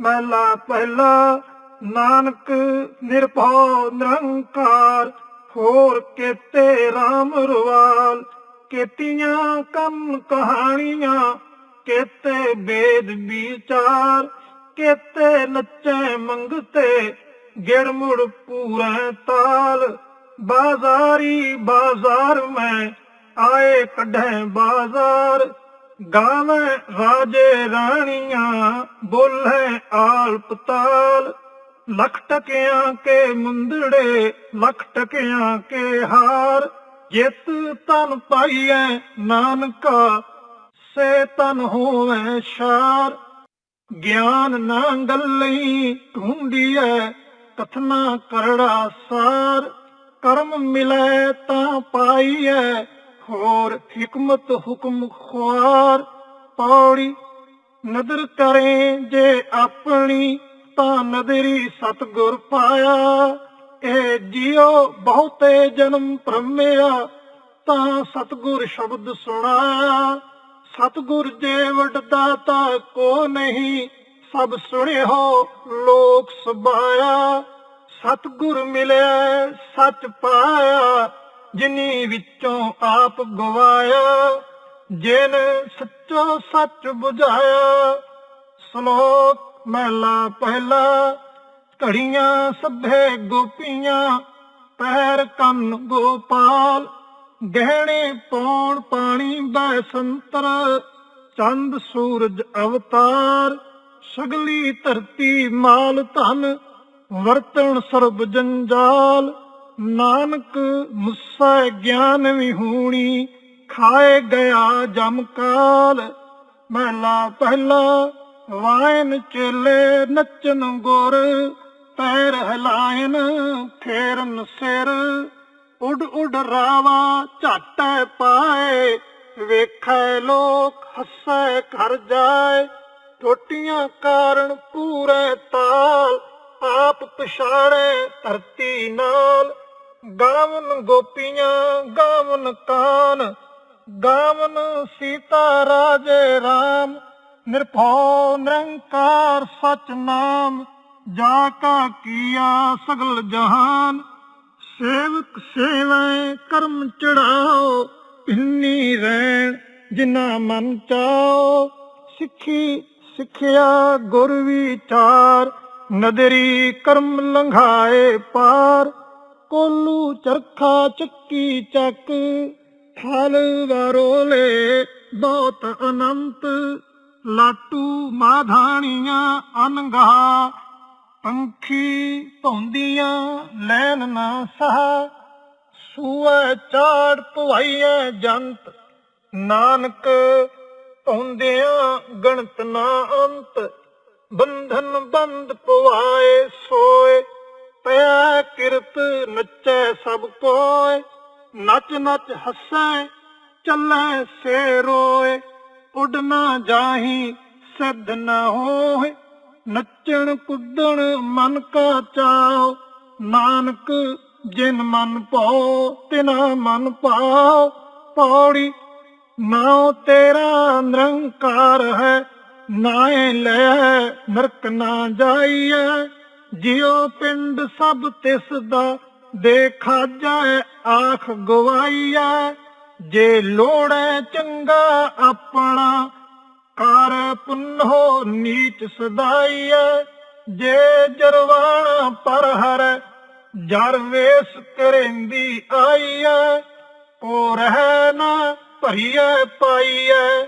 ਮਹਿਲਾ ਪਹਿਲਾ, ਨਾਨਕ ਨਿਰਭਉ ਨਿਰੰਕਾਰ, ਹੋਰ ਕੇਤੇ RAM ਰਵਾਲ, ਕੇਤੀਆਂ ਕੰਨ ਕਹਾਣੀਆਂ, ਕੇਤੇ ਵੇਦ ਵਿਚਾਰ, ਕੇਤੇ ਨੱਚੇ ਮੰਗਤੇ, ਗਿੜ ਮੁੜ ਪੂਰੇ ਤਾਲ, ਬਾਜ਼ਾਰੀ ਬਾਜ਼ਾਰ ਮੈਂ, ਆਏ ਕੱਢੇ ਬਾਜ਼ਾਰ ਗਾਵੇਂ ਰਾਜੇ ਰਾਣੀਆਂ, ਬੋਲੇ ਆਲਪ ਪਤਾਲ। ਲੱਖ ਟਕਿਆਂ ਕੇ ਮੁੰਦੜੇ, ਲਖ ਟਕਿਆਂ ਕੇ ਹਾਰ। ਜਿਤ ਤਨ ਪਾਈਐ ਨਾਨਕਾ, ਸੇ ਤਨ ਹੋਵੇ ਸ਼ਾਰ। ਗਿਆਨ ਨਾ ਗੱਲਈ ਢੂੰਡੀਐ, ਕਥਨਾ ਕਰੜਾ ਸਾਰ। ਕਰਮ ਮਿਲੈ ਤਾਂ ਪਾਈਐ ਹੋਰ ਹਕਮਤ ਹੁਕਮ ਖੁਆਰ ਪੌੜੀ ਨਦਰ ਕਰੇ ਜੇ ਆਪਣੀ ਤਾਂ ਨਦਰੀ ਸਤਗੁਰ ਪਾਇਆ। ਇਹ ਜਿਉ ਬਹੁਤੇ ਜਨਮ ਭ੍ਰਮਿਆ, ਤਾਂ ਸਤਗੁਰ ਸ਼ਬਦ ਸੁਣਾਇਆ। ਸਤਗੁਰ ਜੇ ਵੱਡਦਾ ਤਾਂ ਕੋ ਨਹੀਂ, ਸਭ ਸੁਣਿਓ ਲੋਕ ਸੁਭਾਇਆ ਸਤਗੁਰ ਮਿਲਿਆ, ਸੱਚ ਪਾਇਆ। ਜਿਨੀ ਵਿੱਚੋਂ ਆਪ ਗਵਾਇਆ, ਜਿਨ ਸੱਚੋ ਸੱਚ 부ਝਾਇਆ ਸ਼ਲੋਕ ਮਹਿਲਾ ਪਹਿਲਾ, ਘੜੀਆਂ ਸਭੇ ਗੋਪੀਆਂ, ਪੈਰ ਕੰਨ ਗੋਪਾਲ, ਗਹਿਣੇ ਪੌਣ ਪਾਣੀ ਬੈ ਸੰਤਰ, ਚੰਦ ਸੂਰਜ ਅਵਤਾਰ, ਸਗਲੀ ਧਰਤੀ ਮਾਲ ਧਨ, ਵਰਤਣ ਸਰਬ ਜੰਜਾਲ। ਨਾਨਕ ਮੁਸਾ ਗਿਆਨ ਵਿਹੂਣੀ ਖਾਏ ਗਿਆ ਜਮ ਕਾਲ। ਮਹਿਲਾ ਪਹਿਲਾ ਵਾਇਨ ਚੇਲੇ ਨੱਚਨ ਗੁਰ, ਪੈਰ ਹਲਾਇਨ ਫੇਰਨ ਸਿਰ। ਉਡ ਉਡ ਰਾਵਾ ਝਾਟੈ ਪਾਏ, ਵੇਖੈ ਲੋਕ ਹੱਸੈ ਘਰ ਜਾਏ। ਟੋਟੀਆਂ ਕਾਰਨ ਪੂਰੇ ਤਾਲ, ਆਪ ਪਛਾੜੇ ਧਰਤੀ ਨਾਲ। ਗਾਵਨ ਗੋਪੀਆਂ, ਗਾਵਨ ਕਾਨ, ਗਾਵਨ ਸੀਤਾ ਰਾਜੇ RAM ਨਿਰਭਉ ਨਿਰੰਕਾਰ ਸਚ ਨਾਮ, ਜਾ ਕਾ ਕੀਆ ਸਗਲ ਜਹਾਨ, ਸੇਵਕ ਸੇਵੈ ਕਰਮ ਚੜਾਓ ਇੰਨੀ ਰਹਿਣ ਜਿਨਾ ਮਨ ਚਾਓ, ਸਿੱਖੀ ਸਿੱਖਿਆ ਗੁਰ ਵਿਚਾਰ, ਨਦਰੀ ਕਰਮ ਲੰਘਾਏ ਪਾਰ ਕੋਲੂ ਚਰਖਾ ਚੱਕੀ ਚੱਕ ਥਲ ਵਾਰੋਲੇ ਬਹੁਤ ਅਨੰਤ, ਲਾਟੂ ਮਾਧਾਣੀਆਂ ਅਨੰਗਾ, ਪੰਖੀ ਧੌਂਦੀਆਂ ਲੈਨ ਨਾ ਸਹਾ ਸੂਏ ਚਾੜ ਪਵਾਈਐ ਜੰਤ, ਨਾਨਕ ਧੌਂਦਿਆਂ ਗਣਤ ਨਾ ਅੰਤ, ਬੰਧਨ ਬੰਦ ਪਵਾਏ ਸੋਏ। ਪਿਆ ਕਿਰਤ ਨੱਚੈ ਸਭ ਕੋਏ ਨੱਚ ਨੱਚ ਹੱਸੈ, ਚੱਲੈ ਸੇ ਰੋਏ ਉੱਡ ਨਾ ਜਾਹੀ, ਸਿੱਧ ਨਾ ਹੋਏ ਨੱਚਣ ਕੁੱਦਣ ਮਨ ਕਾ ਚਾਉ, ਨਾਨਕ ਜਿਨ ਮਨ ਪਾਉ, ਤਿਨਾ ਮਨ ਪਾਉ, ਪੌੜੀ ਨਾਉ ਤੇਰਾ ਨਿਰੰਕਾਰ ਹੈ, ਨਾਏ ਲੈ ਨਰਕ ਨਾ ਜਾਈਐ ਜਿਉ ਪਿੰਡ ਸਭ ਤਿਸ ਦਾ ਦੇਖਾ ਜਾਏ, ਆਖ ਗਵਾਈਐ ਜੇ ਲੋੜੈ ਚੰਗਾ ਆਪਣਾ, ਕਰ ਪੁੰਨੋ ਨੀਚ ਸਦਾਈਐ ਜੇ ਜਰਵਾਣਾ ਪਰ ਹਰ ਜਰ ਵੇਸ ਕਰੇਂਦੀ ਆਈਐ ਉਹ ਰਹਿ ਨਾ ਭਰੀਐ ਪਾਈਐ,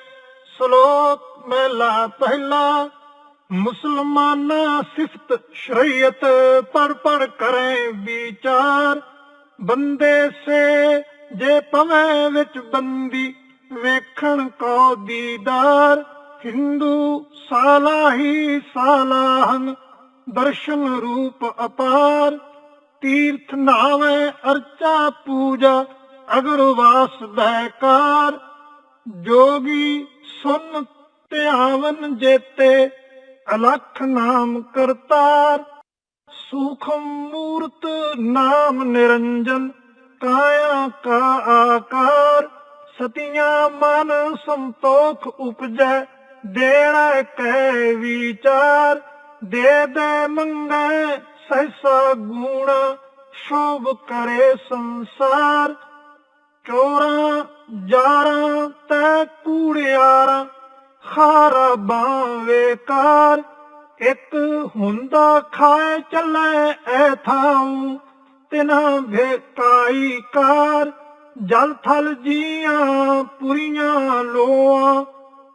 ਸ਼ਲੋਕ ਮਹਿਲਾ ਪਹਿਲਾ। ਮੁਸਲਮਾਨਾ ਸਿਫਤ ਸ਼ਰੀਅਤ ਪੜ ਪੜ ਕਰੇ ਵਿਚਾਰ। ਬੰਦੇ ਸੇ ਜੇ ਪਵੇਂ ਵਿੱਚ ਬੰਦੀ ਵੇਖਣ ਕੋ ਦੀਦਾਰ। ਹਿੰਦੂ ਸਾਲਾਹੀ ਸਾਲਾਹਨ ਦਰਸ਼ਨ ਰੂਪ ਅਪਾਰ। ਤੀਰਥ ਨਾਵੇਂ ਅਰਚਾ ਪੂਜਾ ਅਗਰ ਵਾਸ ਬੈਕਾਰ ਜੋਗੀ ਸੁਨ ਧਿਆਵਨ ਜੇਤੇ ਅਲਖ ਨਾਮ ਕਰਤਾਰ, ਸੂਖਮ ਮੂਰਤ ਨਾਮ ਨਿਰੰਜਨ, ਕਾਇਆ ਕਾ ਆਕਾਰ, ਸਤਿਆਂ ਮਨ ਸੰਤੋਖ ਉਪਜੈ, ਦੇਣਾ ਕਹਿ ਵਿਚਾਰ, ਦੇ ਦੇ ਮੰਗੈ ਸਹਿਸਾ ਗੁਣਾ, ਸ਼ੋਭ ਕਰੇ ਸੰਸਾਰ, ਚੋਰਾ, ਜਾਰਾਂ ਤੈ ਕੂੜਿਆਰਾ ਖਾਰਾ ਬਾਵੇ ਕਾਰ ਇੱਕ ਹੁੰਦਾ ਖਾਏ ਚੱਲੇ ਐ ਥਾਉ, ਤਿਨਾ ਭੇਕਾਈ ਕਾਰ, ਜਲ ਥਲ ਜੀਆਂ ਪੁਰੀਆਂ ਲੋਆਂ,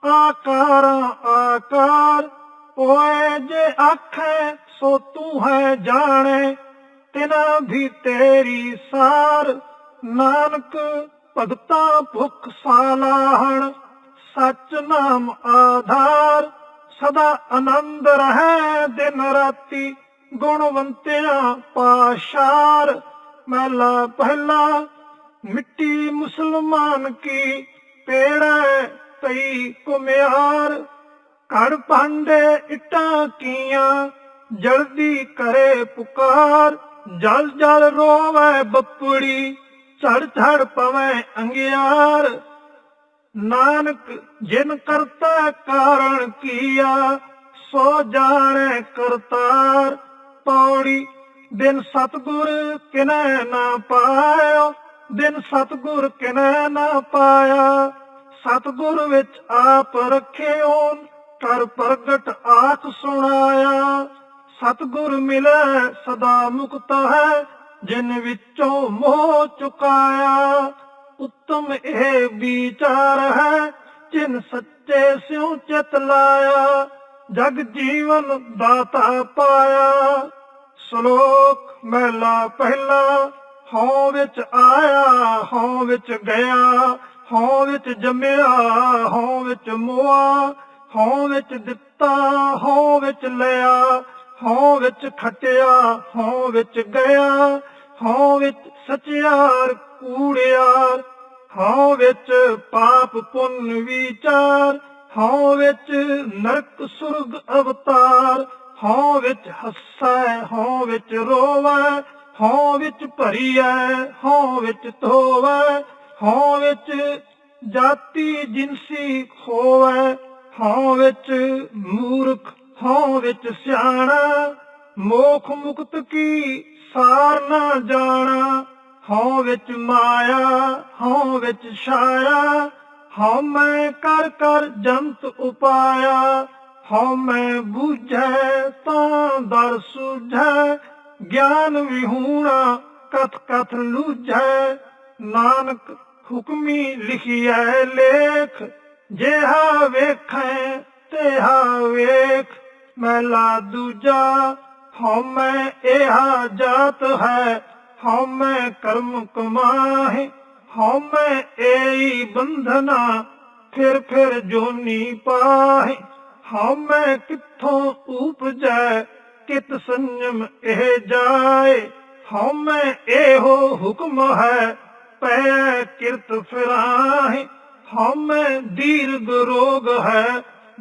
ਆਕਾਰਾਂ ਆਕਾਰ, ਓਏ ਜੇ ਆਖੇ ਸੋ ਤੂੰ ਹੈ ਜਾਣੇ, ਤਿਨਾ ਵੀ ਤੇਰੀ ਸਾਰ, ਨਾਨਕ ਭਗਤਾ ਭੁਖ ਸਾਲਾਹਣ। ਸਚ ਨਾਮ ਆਧਾਰ, ਸਦਾ ਆਨੰਦ ਰਹੈ ਦਿਨ ਰਾਤੀ, ਗੁਣਵੰਤਿਆਂ ਪਾਸ਼ਾਰ। ਮਹਿਲਾ ਪਹਿਲਾ, ਮਿੱਟੀ ਮੁਸਲਮਾਨ ਕੀ ਪੇੜੈ ਤਈ ਕੁਮਿਆਰ ਘੜ ਭਾਂਡੇ ਇਟਾਂ ਕੀਆਂ, ਜਲਦੀ ਕਰੇ ਪੁਕਾਰ। ਜਲ ਜਲ ਰੋਵੇ ਬੱਪੜੀ ਝੜ ਝੜ ਪਵੇ ਅੰਗਿਆਰ। ਨਾਨਕ ਜਿਨ ਕਰਤਾ ਕਾਰਣ ਕੀਆ, ਸੋ ਜਾਣੈ ਕਰਤਾਰ। ਪੌੜੀ, ਦਿਨ ਸਤਗੁਰ ਕਿਨੈ ਨਾ ਪਾਇਓ, ਦਿਨ ਸਤਗੁਰ ਕਿਨੈ ਨਾ ਪਾਇਆ। ਸਤਗੁਰ ਵਿੱਚ ਆਪ ਰੱਖਿਓ ਕਰ ਪ੍ਰਗਟ ਆਖ ਸੁਣਾਇਆ। ਸਤਗੁਰ ਮਿਲੈ ਸਦਾ ਮੁਕਤ ਹੈ, ਜਿਨ ਵਿੱਚੋਂ ਮੋਹ ਚੁਕਾਇਆ। ਉੱਤਮ ਇਹ ਵਿਚਾਰ ਹੈ, ਜਿਨ ਸੱਚੇ ਸਿਉ ਚਿਤ ਲਾਇਆ, ਜਗ ਜੀਵਨ ਦਾਤਾ ਪਾਇਆ। ਸ਼ਲੋਕ ਮਹਿਲਾ ਪਹਿਲਾ, ਹਉ ਵਿੱਚ ਆਇਆ, ਹਉ ਵਿੱਚ ਗਿਆ, ਹਉ ਵਿੱਚ ਜੰਮਿਆ, ਹਉ ਵਿੱਚ ਮੋਆ, ਹਉ ਵਿੱਚ ਦਿੱਤਾ, ਹਉ ਵਿੱਚ ਲਿਆ, ਹਉ ਵਿੱਚ ਖਟਿਆ, ਹਉ ਵਿੱਚ ਗਿਆ, ਹਉ ਵਿੱਚ ਸਚਿਆਰ ਕੂੜਿਆਰ, ਹਉ ਵਿੱਚ ਪਾਪ ਪੁੰਨ ਵਿਚਾਰ, ਹਉ ਵਿੱਚ ਨਰਕ ਸੁਰਗ ਅਵਤਾਰ, ਹਉ ਵਿੱਚ ਹੱਸੈ, ਹਉ ਵਿੱਚ ਰੋਵੈ, ਹਉ ਵਿੱਚ ਭਰੀਐ, ਹਉ ਵਿੱਚ ਧੋਵੈ, ਹਉ ਵਿੱਚ ਜਾਤੀ ਜਿਨਸੀ ਖੋਵੈ, ਹਉ ਵਿੱਚ ਮੂਰਖ, ਹਉ ਵਿੱਚ ਸਿਆਣਾ, ਮੋਖ ਮੁਕਤ ਕੀ ਸਾਰ ਨਾ ਜਾਣਾ। ਹਉ ਵਿੱਚ ਮਾਇਆ, ਹਉ ਵਿੱਚ ਛਾਇਆ ਹਉ ਮੈਂ ਕਰ ਕਰ ਜੰਤ ਉਪਾਇਆ, ਹਉ ਮੈਂ ਬੂਝੈ ਤਾਂ ਦਰ ਸੁਝੈ, ਗਿਆਨ ਵਿਹੂਣਾ ਕਥ ਕਥ ਲੂਝੈ, ਨਾਨਕ ਹੁਕਮੀ ਲਿਖਿਐ ਲੇਖ, ਜਿਹਾ ਵੇਖੈ ਤੇਹਾ ਵੇਖ ਮਹਿਲਾ ਦੂਜਾ, ਹਉ ਮੈਂ ਇਹਾ ਜਾਤ ਹੈ ਹਉ ਕਰਮ ਕਮਾਹੇ, ਹਉ ਏਈ ਬੰਧਨਾ, ਫਿਰ ਫਿਰ ਜੋਨੀ ਪਾਹੇ। ਹਉ ਮੈਂ ਕਿੱਥੋਂ ਉਪਜੈ, ਕਿਤ ਸੰਜਮ ਇਹ ਜਾਏ। ਹਉ ਇਹੋ ਹੁਕਮ ਹੈ, ਪੈ ਕਿਰਤ ਫਿਰਾਹੇ। ਹਉ ਮੈਂ ਦੀਰਘ ਰੋਗ ਹੈ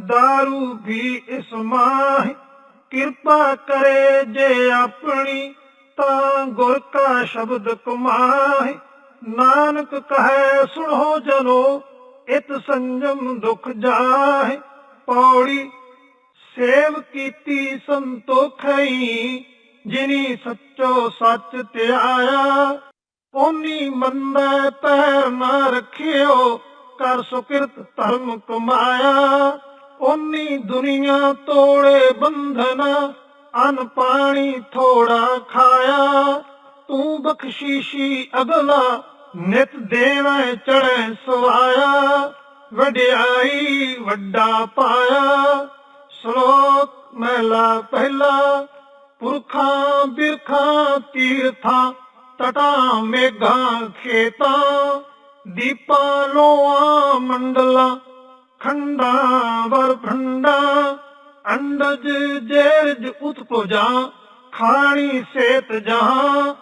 दारू ਵੀ ਇਸ ਮਾਹੇ। ਕਿਰਪਾ ਕਰੇ ਜੇ ਆਪਣੀ ਤਾਂ ਗੁਰ ਕਾ ਸ਼ਬਦ ਕਮਾਏ ਨਾਨਕ ਕਹੈ, ਸੁਣੋ ਜਨੋ, ਇਤ ਸੰਜਮ ਦੁਖ ਜਾਹੇ। ਪੌੜੀ ਸੇਵ ਕੀਤੀ ਸੰਤੋਖਈ, ਜਿਨੀ ਸੱਚੋ ਸੱਚ ਧਿਆਇਆ। ਓਨੀ ਮੰਦਾ ਪੈਰ ਨਾ ਰੱਖਿਓ, ਕਰ ਸੁਕਿਰਤ ਧਰਮ ਕਮਾਇਆ। ਓਨੀ ਦੁਨੀਆ ਤੋੜੇ ਬੰਧਨਾ ਅਨ ਪਾਣੀ ਥੋੜਾ ਖਾਇਆ, ਤੂੰ ਬਖਸ਼ੀਸ਼ੀ ਅਗਲਾ ਨਿਤ ਦੇਵੇਂ ਚੜੈ ਸਵਾਇਆ, ਵਡਿਆਈ ਵੱਡਾ ਪਾਇਆ। ਸ਼ਲੋਕ ਮਹਿਲਾ ਪਹਿਲਾ, ਪੁਰਖਾਂ ਬਿਰਖਾਂ ਤੀਰਥਾਂ, ਤਟਾਂ ਮੇਘਾਂ ਖੇਤਾਂ, ਦੀਪਾਂ ਲੋਆਂ ਮੰਡਲਾਂ, ਖੰਡਾਂ ਵਰ ਭੰਡਾਂ ਅੰਡਜ ਜੇਰਜ ਉਤਪੁਜਾ ਖਾਣੀ ਸੇਤ ਜਹਾਂ।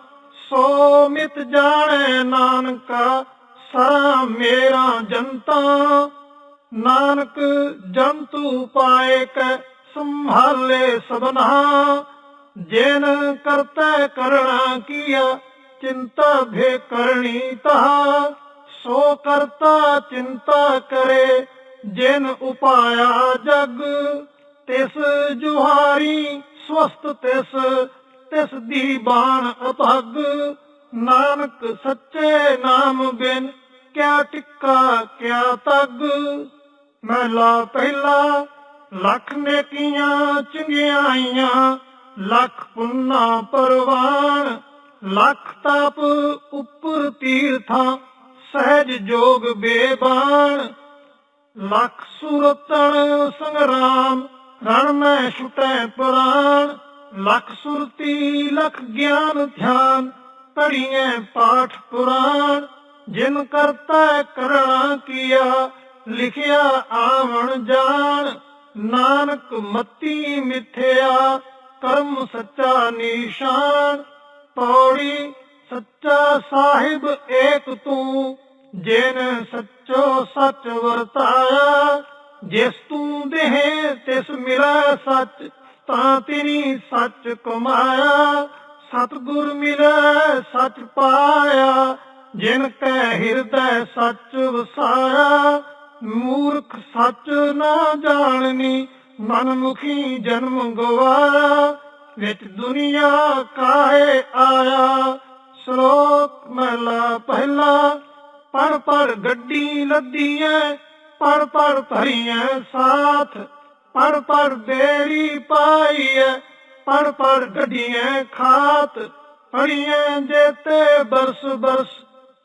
ਸੋ ਮਿਤ ਜਾਣੈ ਨਾਨਕਾ ਸਰਾ ਮੇਰਾ ਜਨਤਾ। ਨਾਨਕ ਜੰਤੂ ਪਾਏ ਕੈ, ਸੰਭਾਲੇ ਸਬਨਾ ਜਿਨ ਕਰਤਾ ਕਰਣਾ ਕੀਆ, ਚਿੰਤਾ ਭੇ ਕਰਣੀ ਤਾ ਸੋ ਕਰਤਾ ਚਿੰਤਾ ਕਰੇ, ਜਿਨ ਉਪਾਇਆ ਜਗ। ਤਿਸ ਜੁਹਾਰੀ ਸਵਸਤ ਤਿਸ ਤਿਸ ਦੀ ਬਾਣ ਅਪੱਗ ਨਾਨਕ ਸੱਚੇ ਨਾਮ ਬਿਨ ਕਿਆ ਟਿੱਕਾ, ਕਿਆ ਤੱਗ। ਮਹਿਲਾ ਪਹਿਲਾ ਲੱਖ ਨੇਕੀਆਂ ਚੰਗਿਆਈਆਂ ਲੱਖ ਪੁੰਨਾ ਪਰਵਾਨ, ਲੱਖ ਤਪ ਉਪਰ ਤੀਰਥਾਂ, ਸਹਿਜ ਜੋਗ ਬੇਬਾਨ। ਲੱਖ ਸੁਰਤਨ ਸੰਗਰਾਮ ਰਣ ਮੈਂ ਛੁਟੈ ਪੁਰਾਣ, ਲਖ ਸੁਰਤੀ, ਲਖ ਗਿਆਨ ਧਿਆਨ ਪੜੀਐ ਪਾਠ ਪੁਰਾਣ, ਜਿਨ ਕਰਤਾ ਕਰਣਾ ਕੀਆ, ਲਿਖਿਆ ਆਵਣ ਜਾਣ, ਨਾਨਕ ਮਤੀ ਮਿਥਿਆ, ਕਰਮ ਸੱਚਾ ਨਿਸ਼ਾਨ, ਪੌੜੀ ਸੱਚਾ ਸਾਹਿਬ ਏਕ ਤੂੰ, ਜਿਨ ਸੱਚੋ ਸੱਚ ਵਰਤਾਇਆ ਜਿਸ ਤੂੰ ਦੇਹ ਤਿਸ ਮਿਲੈ ਸੱਚ, ਤਾਂ ਤੇਰੀ ਸੱਚ ਕਮਾਇਆ। ਸਤਿਗੁਰ ਮਿਲੈ, ਸੱਚ ਪਾਇਆ। ਜਿਨ ਕੈ ਹਿਰਦੈ ਸੱਚ ਵਸਾਇਆ। ਮੂਰਖ ਸੱਚ ਨਾ ਜਾਣਨੀ, ਮਨਮੁਖੀ ਜਨਮ ਗਵਾਇਆ। ਵਿੱਚ ਦੁਨੀਆ ਕਾਹੇ ਆਇਆ? ਸ਼ਲੋਕ ਮਹਲਾ ਪਹਿਲਾ ਪੜ ਪੜ ਗੱਡੀ ਲੱਦੀ ਐ। ਪੜ ਪੜ ਭਰੀਆਂ ਸਾਥ ਪੜ ਪੜ ਬੇੜੀ ਪਾਈ ਪੜ ਪੜ ਗੱਡੀਆਂ ਖਾਤ ਪੜੀਐ ਜੇਤੇ ਬਰਸ ਬਰਸ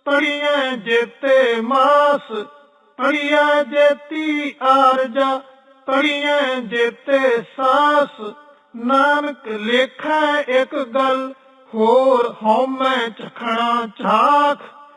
ਪੜੀਐ ਜੇਤੇ ਮਾਸ ਪੜੀਐ ਜੇਤੀ ਆਰਜਾ ਪੜੀਐ ਜੇਤੇ ਸਾਸ, ਨਾਨਕ ਲੇਖੈ ਇੱਕ ਗੱਲ, ਹੋਰ ਹਉਮੈ ਚਖਣਾ ਚਾਖ